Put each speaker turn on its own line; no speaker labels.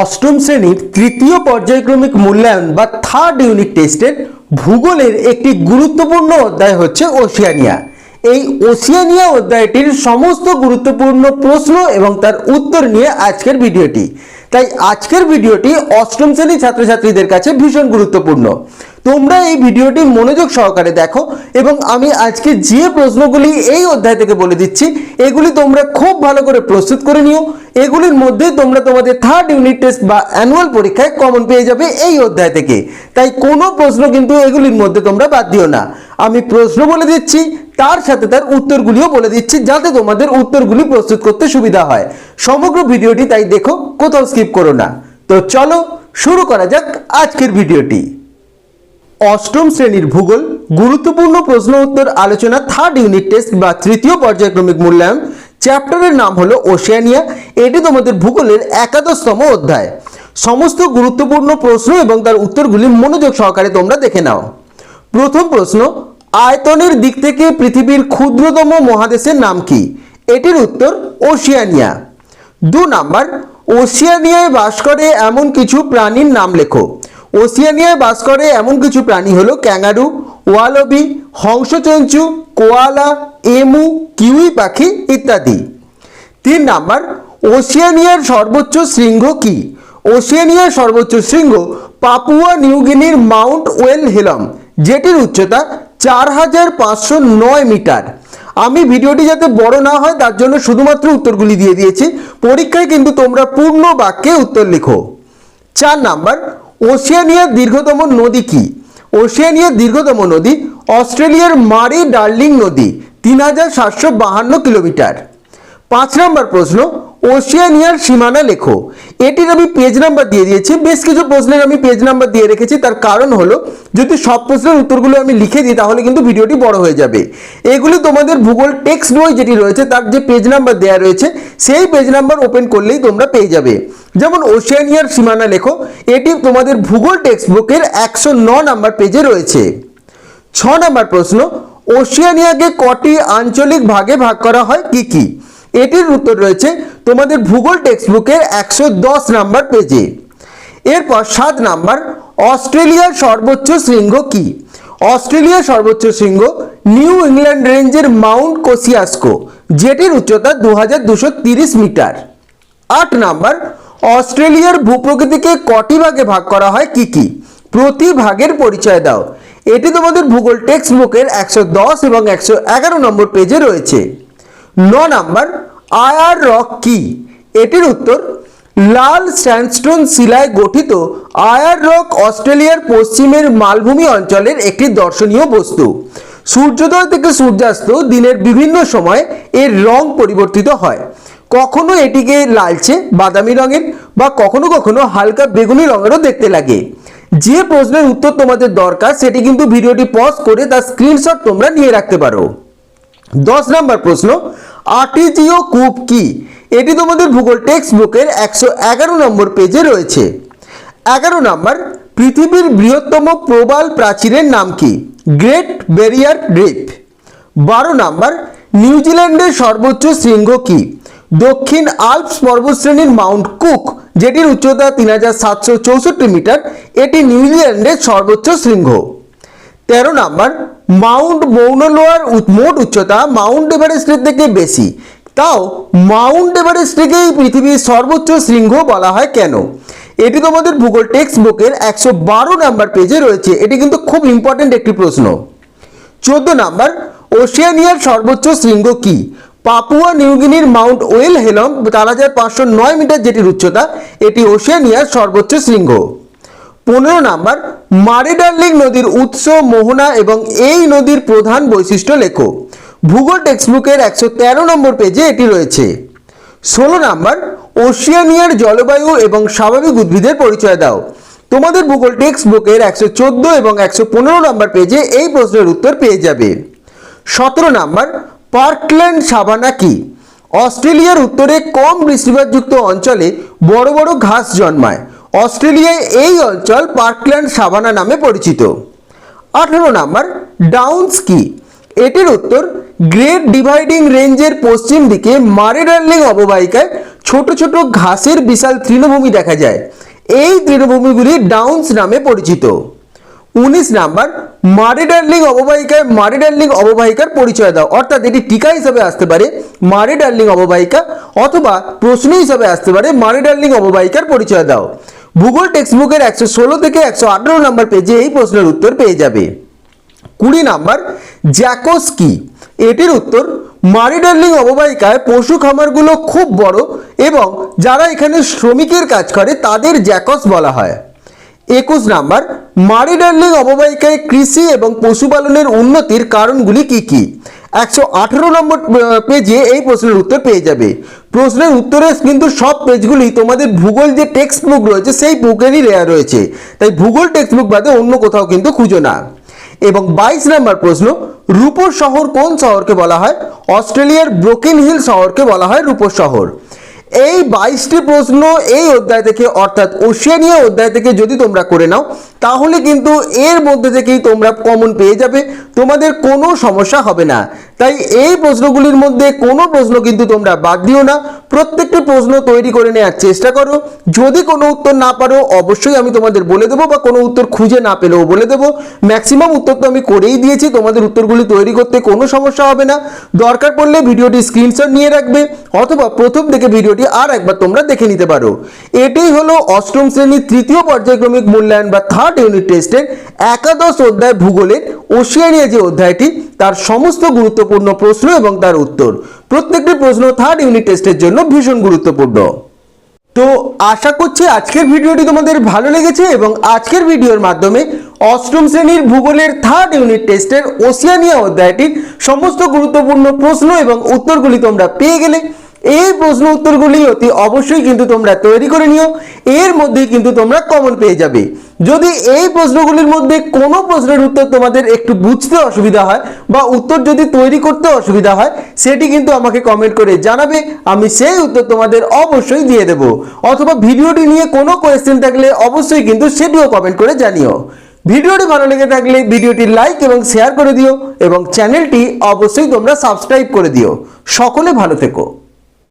অষ্টম শ্রেণির তৃতীয় পর্যায়ক্রমিক মূল্যায়ন বা থার্ড ইউনিট টেস্টের ভূগোলের একটি গুরুত্বপূর্ণ অধ্যায় হচ্ছে ওশিয়ানিয়া। এই ওশিয়ানিয়া অধ্যায়টির সমস্ত গুরুত্বপূর্ণ প্রশ্ন এবং তার উত্তর নিয়ে আজকের ভিডিওটি। তাই আজকের ভিডিওটি অষ্টম শ্রেণির ছাত্রছাত্রীদের কাছে ভীষণ গুরুত্বপূর্ণ। তোমরা এই ভিডিওটি মনোযোগ সহকারে দেখো এবং আমি আজকে যে প্রশ্নগুলি এই অধ্যায় থেকে বলে দিচ্ছি, এগুলি তোমরা খুব ভালো করে প্রস্তুত করে নিও। এগুলির মধ্যে তোমরা তোমাদের থার্ড ইউনিট টেস্ট বা অ্যানুয়াল পরীক্ষায় কমন পেয়ে যাবে এই অধ্যায় থেকে। তাই কোনো প্রশ্ন কিন্তু এগুলির মধ্যে তোমরা বাদ দিও না। আমি প্রশ্ন বলে দিচ্ছি, তার সাথে তার উত্তরগুলিও বলে দিচ্ছি, যাতে তোমাদের উত্তরগুলি প্রস্তুত করতে সুবিধা হয়। সমগ্র ভিডিওটি তাই দেখো, কোথাও স্কিপ করো না। তো চলো, শুরু করা যাক আজকের ভিডিওটি। অষ্টম শ্রেণির ভূগোল, গুরুত্বপূর্ণ প্রশ্ন উত্তর আলোচনা থার্ড ইউনিট টেস্ট বা তৃতীয় পর্যায়ক্রমিক মূল্যায়ন। চ্যাপ্টারের নাম হলো ওশিয়ানিয়া এটি তোমাদের ভূগোলের একাদশতম অধ্যায়। সমস্ত গুরুত্বপূর্ণ প্রশ্ন এবং তার উত্তরগুলি মনোযোগ সহকারে তোমরা দেখে নাও। প্রথম প্রশ্ন, আয়তনের দিক থেকে পৃথিবীর ক্ষুদ্রতম মহাদেশের নাম কি? এটির উত্তর ওশিয়ানিয়া দু নাম্বার ওশিয়ানিয়ায় বাস করে এমন কিছু প্রাণীর নাম লেখো। ওশিয়ানিয়ায় বাস করে এমন কিছু প্রাণী হলো ক্যাঙ্গারু, ওয়ালবি, হংসচঞ্চু, কোয়ালা, এমু, কিউই পাখি ইত্যাদি। তিন নাম্বার ওশিয়ানিয়ার সর্বোচ্চ শৃঙ্গ কি? ওশিয়ানিয়ার সর্বোচ্চ শৃঙ্গ পাপুয়া নিউগিনির মাউন্ট ওয়েল হেলম, যেটির উচ্চতা চার হাজার পাঁচশো নয় মিটার। আমি ভিডিওটি যাতে বড় না হয়, তার জন্য শুধুমাত্র উত্তরগুলি দিয়ে দিয়েছি। পরীক্ষায় কিন্তু তোমরা পূর্ণ বাক্যে উত্তর লেখো। চার নাম্বার ওশিয়ানিয়ার দীর্ঘতম নদী কি? ওশিয়ানিয়ার দীর্ঘতম নদী অস্ট্রেলিয়ার মারি ডার্লিং নদী, তিন হাজার সাতশো বাহান্ন কিলোমিটার। পাঁচ নম্বর প্রশ্ন ওশিয়ানিয়ার সীমানা লেখো। এটির আমি পেজ নাম্বার দিয়ে দিয়েছি। বেশ কিছু প্রশ্নের আমি পেজ নাম্বার দিয়ে রেখেছি। তার কারণ হলো, যদি সব প্রশ্নের উত্তরগুলো আমি লিখে দিই, তাহলে কিন্তু ভিডিওটি বড় হয়ে যাবে। এগুলি তোমাদের ভূগোল টেক্সট বই যেটি রয়েছে, তার যে পেজ নাম্বার দেওয়া রয়েছে, সেই পেজ নাম্বার ওপেন করলেই তোমরা পেয়ে যাবে। যেমন ওশিয়ানিয়ার সীমানা লেখো, এটি তোমাদের ভূগোল টেক্সট বুকের একশো ন নাম্বার পেজে রয়েছে। ছ নম্বর প্রশ্ন ওশিয়ানিয়াকে কটি আঞ্চলিক ভাগে ভাগ করা হয়, কি কি? এটির উত্তর রয়েছে তোমাদের ভূগোল টেক্সট বুকের একশো দশ নাম্বার পেজে এরপর সাত নাম্বার, অস্ট্রেলিয়ার সর্বোচ্চ শৃঙ্গ কি? অস্ট্রেলিয়ার সর্বোচ্চ শৃঙ্গ নিউ ইংল্যান্ড রেঞ্জের মাউন্ট কোসিয়াস্কো, যেটির উচ্চতা দু মিটার। আট নাম্বার, অস্ট্রেলিয়ার ভূপ্রকৃতিকে কটি ভাগে ভাগ করা হয়, কি কি? প্রতি ভাগের পরিচয় দাও। এটি তোমাদের ভূগোল টেক্সট বুকের একশো দশ এবং একশো এগারো নম্বর পেজে রয়েছে। ন নাম্বার, আয়ার রক কি? এটির উত্তর, লাল স্যান্ডস্টোন শিলায় গঠিত আয়ার রক অস্ট্রেলিয়ার পশ্চিমের মালভূমি অঞ্চলের একটি দর্শনীয় বস্তু। সূর্যোদয় থেকে সূর্যাস্ত দিনের বিভিন্ন সময় এর রং পরিবর্তিত হয়। কখনো এটিকে লালচে, বাদামি রঙের বা কখনো কখনো হালকা বেগুনি রঙেরও দেখতে লাগে। যে প্রশ্নের উত্তর তোমাদের দরকার, সেটি কিন্তু ভিডিওটি পজ করে তার স্ক্রিনশট তোমরা নিয়ে রাখতে পারো। দশ নম্বর প্রশ্ন, আর্টিজিও কূপ কি? এটি তোমাদের ভূগোল টেক্সট বুকের একশো এগারো নম্বর পেজে রয়েছে। এগারো নম্বর, পৃথিবীর বৃহত্তম প্রবাল প্রাচীরের নাম কি? Great Barrier Reef. বারো নাম্বার নিউজিল্যান্ডের সর্বোচ্চ শৃঙ্গ কি? দক্ষিণ আল্পস পর্বতশ্রেণীর মাউন্ট কুক, যেটির উচ্চতা তিন হাজার সাতশো চৌষট্টি মিটার, এটি নিউজিল্যান্ডের সর্বোচ্চ শৃঙ্গ। তেরো নাম্বার, মাউন্ট মৌনলোয়ার মোট উচ্চতা মাউন্ট এভারেস্টের থেকে বেশি। তাও মাউন্ট এভারেস্টকেই পৃথিবীর সর্বোচ্চ শৃঙ্গ বলা হয় কেন? এটি তোমাদের ভূগোল টেক্সট বুকের একশো বারো নাম্বার পেজে রয়েছে। এটি কিন্তু খুব ইম্পর্টেন্ট একটি প্রশ্ন। চোদ্দ নাম্বার, ওশিয়ানিয়ার সর্বোচ্চ শৃঙ্গ কি? পাপুয়া নিউগিনির মাউন্ট ওয়েল হেলম চার হাজার পাঁচশো নয় মিটার যেটির উচ্চতা, এটি ওশিয়ানিয়ার সর্বোচ্চ শৃঙ্গ। পনেরো নাম্বার মারে ডার্লিং নদীর উৎস মোহনা এবং এই নদীর প্রধান বৈশিষ্ট্য লেখো। ভূগোল টেক্সটবুকের একশো তেরো নম্বর পেজে এটি রয়েছে। ষোলো নাম্বার, ওশিয়ানিয়ার জলবায়ু এবং স্বাভাবিক উদ্ভিদের পরিচয় দাও। তোমাদের ভূগোল টেক্সট বুকের একশো চোদ্দ এবং একশো পনেরো নম্বর পেজে এই প্রশ্নের উত্তর পেয়ে যাবে। সতেরো নাম্বার, পার্কল্যান্ড সাভানা কি? অস্ট্রেলিয়ার উত্তরে কম বৃষ্টিপাতযুক্ত অঞ্চলে বড় বড় ঘাস জন্মায়। অস্ট্রেলিয়ায় এই অঞ্চল পার্কল্যান্ড সাভানা নামে পরিচিত। আঠারো নাম্বার, ডাউন্স কি? এটির উত্তর, গ্রেট ডিভাইডিং রেঞ্জের পশ্চিম দিকে মারে ডার্লিং অববাহিকায় ছোট ছোট ঘাসের বিশাল তৃণভূমি দেখা যায়। এই তৃণভূমিগুলি ডাউন্স নামে পরিচিত। উনিশ নাম্বার মারি ডার্লিং অববাহিকায় মারি ডার্লিং অববাহিকার পরিচয় দাও। অর্থাৎ এটি টিকা হিসাবে আসতে পারে মারি ডার্লিং অববাহিকা অথবা প্রশ্ন হিসাবে আসতে পারে মারি ডার্লিং অববাহিকার পরিচয় দাও। ভূগোল টেক্সট বুকের একশো ষোলো থেকে একশো আঠারো নম্বর পেজে এই প্রশ্নের উত্তর পেয়ে যাবে। কুড়ি নাম্বার জ্যাকোস কি এটির উত্তর মারি ডার্লিং অববাহিকায় পশু খামারগুলো খুব বড় এবং যারা এখানে শ্রমিকের কাজ করে তাদের জ্যাকস বলা হয়। একুশ নাম্বার মারি ডার্লিং অববাহিকায় কৃষি এবং পশুপালনের উন্নতির কারণগুলি কি কি? একশো আঠেরো নম্বর পেজে এই প্রশ্নের উত্তর পেয়ে যাবে। প্রশ্নের উত্তরে কিন্তু সব পেজগুলি তোমাদের ভূগোল যে টেক্সট বুক রয়েছে, সেই বুকেরই লেয়ার রয়েছে। তাই ভূগোল টেক্সট বুক বাদে অন্য কোথাও কিন্তু খুঁজো না। এবং বাইশ নম্বর প্রশ্ন, রূপোর শহর কোন শহরকে বলা হয়? অস্ট্রেলিয়ার ব্রোকেন হিল শহরকে বলা হয় রূপোর শহর। এই বাইশটি প্রশ্ন এই অধ্যায় থেকে, অর্থাৎ ওশিয়ানিয়া অধ্যায় থেকে যদি তোমরা করে নাও, তাহলে কিন্তু এর মধ্যে থেকেই তোমরা কমন পেয়ে যাবে। তোমাদের কোনো সমস্যা হবে না। তাই এই প্রশ্নগুলির মধ্যে কোনো প্রশ্ন কিন্তু তোমরা বাদ দিও না। প্রত্যেকটি প্রশ্ন তৈরি করে নেওয়ার চেষ্টা করো। যদি কোনো উত্তর না পারো, অবশ্যই আমি তোমাদের বলে দেবো বা কোনো উত্তর খুঁজে না পেলেও বলে দেবো। ম্যাক্সিমাম উত্তর তো আমি করেই দিয়েছি, তোমাদের উত্তরগুলি তৈরি করতে কোনো সমস্যা হবে না। দরকার পড়লে ভিডিওটি স্ক্রিনশট নিয়ে রাখবে, অথবা প্রথম থেকে ভিডিওটি আর একবার তোমরা দেখে নিতে পারো। এটাই হলো অষ্টম শ্রেণির তৃতীয় পর্যায়ক্রমিক মূল্যায়ন বা থার্ড ইউনিট টেস্টের একাদশ অধ্যায় ভূগোলের ওশিয়ানিয়া যে অধ্যায়টি, তার সমস্ত গুরুত্বপূর্ণ প্রশ্ন এবং তার উত্তর। প্রত্যেকটি প্রশ্ন থার্ড ইউনিট টেস্টের জন্য ভীষণ গুরুত্বপূর্ণ। তো আশা করছি আজকের ভিডিওটি তোমাদের ভালো লেগেছে এবং আজকের ভিডিওর মাধ্যমে অষ্টম শ্রেণির ভূগোলের থার্ড ইউনিট টেস্টের ওসিয়ানিয়া অধ্যায়টির সমস্ত গুরুত্বপূর্ণ প্রশ্ন এবং উত্তরগুলি তোমরা পেয়ে গেলে এই প্রশ্ন উত্তরগুলি অতি অবশ্যই কিন্তু তোমরা তৈরি করে নিও। এর মধ্যে কিন্তু তোমরা কমন পেয়ে যাবে। যদি এই প্রশ্নগুলির মধ্যে কোনো প্রশ্নের উত্তর তোমাদের একটু বুঝতে অসুবিধা হয় বা উত্তর যদি তৈরি করতে অসুবিধা হয়, সেটি কিন্তু আমাকে কমেন্ট করে জানাবে। আমি সেই উত্তর তোমাদের অবশ্যই দিয়ে দেব। অথবা ভিডিওটি নিয়ে কোনো কোয়েশ্চেন থাকলে অবশ্যই কিন্তু সেটিও কমেন্ট করে জানিও। ভিডিওটি ভালো লেগে থাকলে ভিডিওটি লাইক এবং শেয়ার করে দিও এবং চ্যানেলটি অবশ্যই তোমরা সাবস্ক্রাইব করে দিও। সকলে ভালো থেকো।